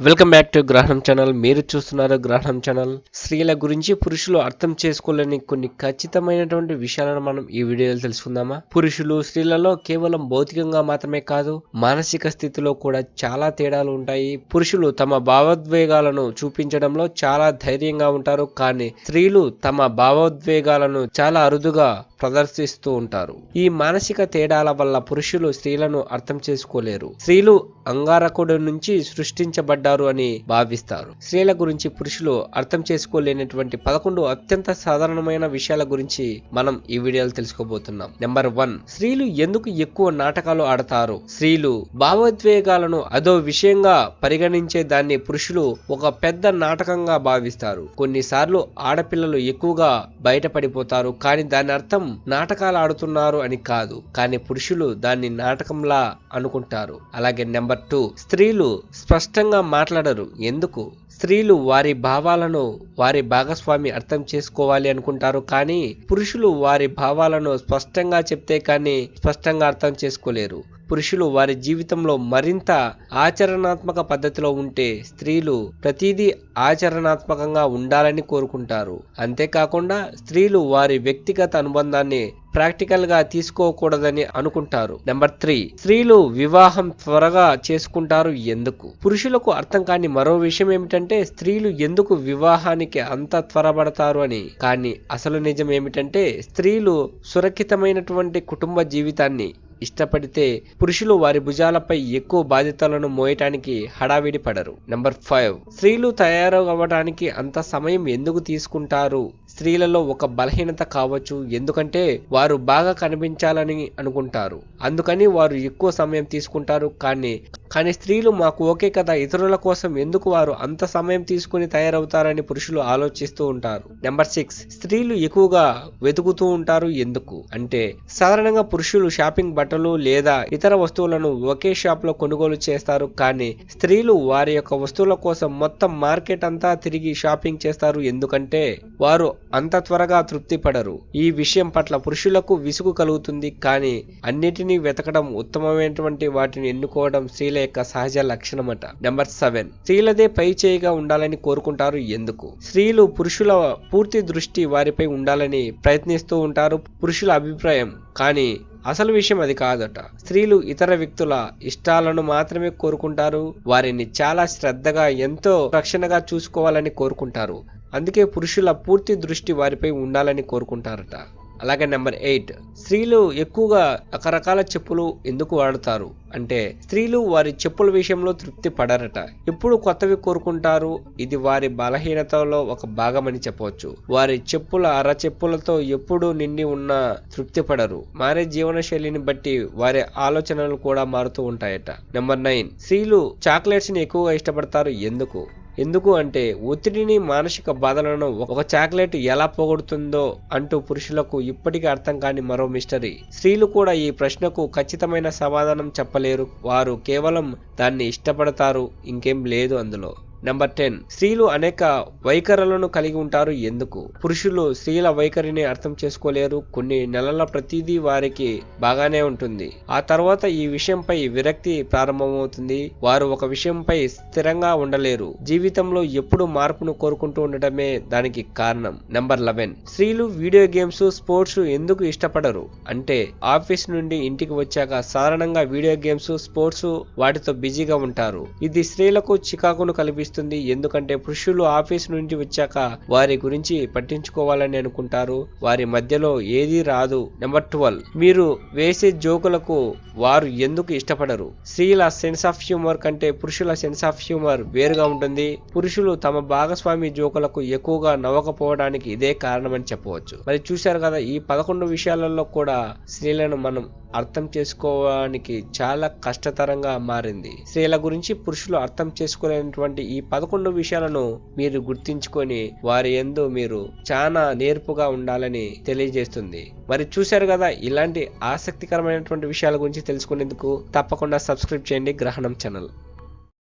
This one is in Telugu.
Welcome back to Grahanam channel మీరు చూస్తున్నారు గ్రహణం ఛానల్ స్త్రీల గురించి పురుషులు అర్థం చేసుకోలేని కొన్ని ఖచ్చితమైనటువంటి విషయాలను మనం ఈ వీడియోలో తెలుసుకుందామా? పురుషులు స్త్రీలలో కేవలం భౌతికంగా మాత్రమే కాదు మానసిక స్థితిలో కూడా చాలా తేడాలు ఉంటాయి. పురుషులు తమ భావోద్వేగాలను చూపించడంలో చాలా ధైర్యంగా ఉంటారు కానీ స్త్రీలు తమ భావోద్వేగాలను చాలా అరుదుగా ప్రదర్శిస్తూ ఉంటారు. ఈ మానసిక తేడాల వల్ల పురుషులు స్త్రీలను అర్థం చేసుకోలేరు. స్త్రీలు అంగారకుడు నుంచి సృష్టించబడ్డారు అని భావిస్తారు. స్త్రీల గురించి పురుషులు అర్థం చేసుకోలేనటువంటి పదకొండు అత్యంత సాధారణమైన విషయాల గురించి మనం ఈ వీడియోలో తెలుసుకోబోతున్నాం. నెంబర్ వన్ స్త్రీలు ఎందుకు ఎక్కువ నాటకాలు ఆడతారు? స్త్రీలు భావోద్వేగాలను అదో విషయంగా పరిగణించే దాన్ని పురుషులు ఒక పెద్ద నాటకంగా భావిస్తారు. కొన్నిసార్లు ఆడపిల్లలు ఎక్కువగా బయటపడిపోతారు కానీ దాని అర్థం నాటకాలు ఆడుతున్నారు అని కాదు. కానీ పురుషులు దాన్ని నాటకంలా అనుకుంటారు. అలాగే నెంబర్ టూ స్త్రీలు స్పష్టంగా మాట్లాడరు. ఎందుకు? స్త్రీలు వారి భావాలను వారి భాగస్వామి అర్థం చేసుకోవాలి అనుకుంటారు కానీ పురుషులు వారి భావాలను స్పష్టంగా చెప్తే కానీ స్పష్టంగా అర్థం చేసుకోలేరు. పురుషులు వారి జీవితంలో మరింత ఆచరణాత్మక పద్ధతిలో ఉంటే స్త్రీలు ప్రతిదీ ఆచరణాత్మకంగా ఉండాలని కోరుకుంటారు. అంతేకాకుండా స్త్రీలు వారి వ్యక్తిగత అనుబంధాన్ని ప్రాక్టికల్గా తీసుకోకూడదని అనుకుంటారు. నెంబర్ త్రీ స్త్రీలు వివాహం త్వరగా చేసుకుంటారు ఎందుకు? పురుషులకు అర్థం కాని మరో విషయం ఏమిటంటే స్త్రీలు ఎందుకు వివాహానికి అంత త్వరపడతారు అని. కానీ అసలు నిజం ఏమిటంటే స్త్రీలు సురక్షితమైనటువంటి కుటుంబ జీవితాన్ని ఇష్టపడితే పురుషులు వారి భుజాలపై ఎక్కువ బాధ్యతలను మోయటానికి హడావిడి పడరు. నెంబర్ ఫైవ్ స్త్రీలు తయారవ్వడానికి అంత సమయం ఎందుకు తీసుకుంటారు? స్త్రీలలో ఒక బలహీనత కావచ్చు ఎందుకంటే వారు బాగా కనిపించాలని అనుకుంటారు. అందుకని వారు ఎక్కువ సమయం తీసుకుంటారు కానీ కానీ స్త్రీలు మాకు ఓకే కదా ఇతరుల కోసం ఎందుకు వారు అంత సమయం తీసుకుని తయారవుతారని పురుషులు ఆలోచిస్తూ ఉంటారు. నెంబర్ సిక్స్ స్త్రీలు ఎక్కువగా వెతుకుతూ ఉంటారు ఎందుకు? అంటే సాధారణంగా పురుషులు షాపింగ్ బట్టలు లేదా ఇతర వస్తువులను ఒకే షాప్లో కొనుగోలు చేస్తారు కానీ స్త్రీలు వారి యొక్క వస్తువుల కోసం మొత్తం మార్కెట్ అంతా తిరిగి షాపింగ్ చేస్తారు ఎందుకంటే వారు అంత త్వరగా తృప్తి పడరు. ఈ విషయం పట్ల పురుషులకు విసుగు కలుగుతుంది కానీ అన్నిటినీ వెతకడం ఉత్తమమైనటువంటి వాటిని ఎన్నుకోవడం స్త్రీల యొక్క సహజ లక్షణమట. నెంబర్ సెవెన్ స్త్రీలదే పై చేయిగా ఉండాలని కోరుకుంటారు ఎందుకు? స్త్రీలు పురుషుల పూర్తి దృష్టి వారిపై ఉండాలని ప్రయత్నిస్తూ ఉంటారు పురుషుల అభిప్రాయం. కానీ అసలు విషయం అది కాదట. స్త్రీలు ఇతర వ్యక్తుల ఇష్టాలను మాత్రమే కోరుకుంటారు. వారిని చాలా శ్రద్ధగా ఎంతో రక్షణగా చూసుకోవాలని కోరుకుంటారు. అందుకే పురుషుల పూర్తి దృష్టి వారిపై ఉండాలని కోరుకుంటారట. అలాగే నెంబర్ ఎయిట్ స్త్రీలు ఎక్కువగా రకరకాల చెప్పులు ఎందుకు వాడతారు? అంటే స్త్రీలు వారి చెప్పుల విషయంలో తృప్తి పడరట. ఎప్పుడు కొత్తవి కోరుకుంటారు? ఇది వారి బలహీనతలో ఒక భాగమని చెప్పవచ్చు. వారి చెప్పుల అర చెప్పులతో ఎప్పుడు నిండి ఉన్న తృప్తి పడరు. మారే జీవన శైలిని బట్టి వారి ఆలోచనలు కూడా మారుతూ ఉంటాయట. నెంబర్ నైన్ స్త్రీలు చాక్లెట్స్ని ఎక్కువగా ఇష్టపడతారు ఎందుకు? ఎందుకు అంటే ఒత్తిడిని మానసిక బాధలను ఒక చాక్లెట్ ఎలా పోగొడుతుందో అంటూ పురుషులకు ఇప్పటికీ అర్థం కాని మరో మిస్టరీ. స్త్రీలు కూడా ఈ ప్రశ్నకు ఖచ్చితమైన సమాధానం చెప్పలేరు. వారు కేవలం దాన్ని ఇష్టపడతారు. ఇంకేం లేదు అందులో. నెంబర్ టెన్ స్త్రీలు అనేక వైఖరులను కలిగి ఉంటారు. ఎందుకు? పురుషులు స్త్రీల వైఖరిని అర్థం చేసుకోలేరు. కొన్ని నెలల ప్రతిదీ వారికి బాగానే ఉంటుంది. ఆ తర్వాత ఈ విషయంపై విరక్తి ప్రారంభమవుతుంది. వారు ఒక విషయంపై స్థిరంగా ఉండలేరు. జీవితంలో ఎప్పుడు మార్పును కోరుకుంటూ ఉండటమే దానికి కారణం. నెంబర్ లెవెన్ స్త్రీలు వీడియో గేమ్స్ స్పోర్ట్స్ ఎందుకు ఇష్టపడరు? అంటే ఆఫీస్ నుండి ఇంటికి వచ్చాక సాధారణంగా వీడియో గేమ్స్ స్పోర్ట్స్ వాటితో బిజీగా ఉంటారు. ఇది స్త్రీలకు చికాకును కల్పిస్తుంది ఎందుకంటే పురుషులు ఆఫీస్ నుంచి వచ్చాక వారి గురించి పట్టించుకోవాలని అనుకుంటారు. వారి మధ్యలో ఏదీ రాదు. నెంబర్ ట్వెల్వ్ మీరు వేసే జోకులకు వారు ఎందుకు ఇష్టపడరు? స్త్రీల సెన్స్ ఆఫ్ హ్యూమర్ కంటే పురుషుల సెన్స్ ఆఫ్ హ్యూమర్ వేరుగా ఉంటుంది. పురుషులు తమ భాగస్వామి జోకులకు ఎక్కువగా నవ్వకపోవడానికి ఇదే కారణమని చెప్పవచ్చు. మరి చూశారు కదా ఈ పదకొండు విషయాలలో కూడా స్త్రీలను మనం అర్థం చేసుకోవడానికి చాలా కష్టతరంగా మారింది. స్త్రీల గురించి పురుషులు అర్థం చేసుకోలేనటువంటి ఈ పదకొండు విషయాలను మీరు గుర్తించుకొని వారి ఎందు మీరు చాలా నేర్పుగా ఉండాలని తెలియజేస్తుంది. మరి చూశారు కదా ఇలాంటి ఆసక్తికరమైనటువంటి విషయాల గురించి తెలుసుకునేందుకు తప్పకుండా సబ్స్క్రైబ్ చేయండి గ్రహణం ఛానల్.